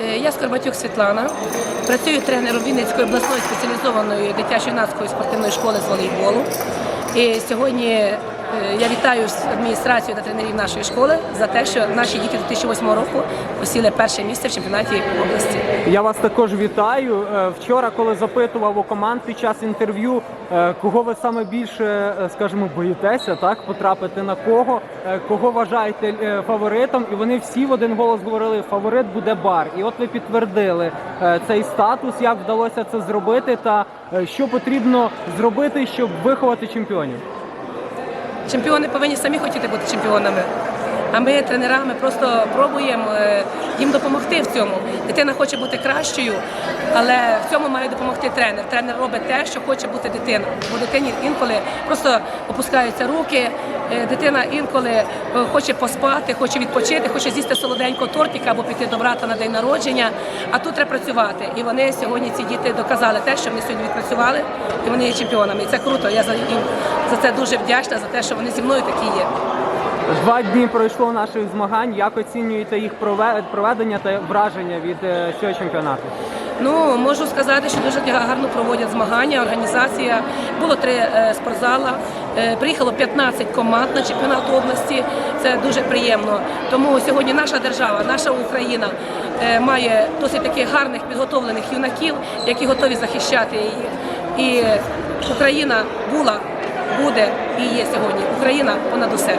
Я Скорбатюк Світлана, працюю тренером Вінницької обласної спеціалізованої дитячо-юнацької спортивної школи з волейболу. І сьогодні е, я вітаю з адміністрацією та тренерів нашої школи за те, що наші діти 2008 року посіли перше місце в чемпіонаті області. Я вас також вітаю. Е, Вчора, коли запитував у команд під час інтерв'ю, е, кого ви саме більше, е, скажімо, боїтеся, так потрапити на кого, е, кого вважаєте е, фаворитом, і вони всі в один голос говорили, фаворит буде бар. І от ви підтвердили е, цей статус, як вдалося це зробити, та е, що потрібно зробити, щоб виховати чемпіонів. Чемпіони повинні самі хотіти бути чемпіонами. А ми, тренерами, просто пробуємо е, їм допомогти в цьому. Дитина хоче бути кращою, але в цьому має допомогти тренер. Тренер робить те, що хоче бути дитина. Бо дитині інколи просто опускаються руки. е, Дитина інколи е, хоче поспати, хоче відпочити, хоче з'їсти солоденького тортика або піти до брата на день народження. А тут треба працювати. І вони сьогодні ці діти доказали те, що вони сьогодні відпрацювали, і вони є чемпіонами. І це круто. Я за їм за це дуже вдячна за те, що вони зі мною такі є. Два дні пройшло наших змагань. Як оцінюєте їх проведення та враження від е, цього чемпіонату? Ну можу сказати, що дуже гарно проводять змагання. Організація було три е, спортзала. Е, приїхало 15 команд на чемпіонат області. Це дуже приємно. Тому сьогодні наша держава, наша Україна має досить таких гарних підготовлених юнаків, які готові захищати її. І Україна була, буде і є сьогодні. Україна понад усе.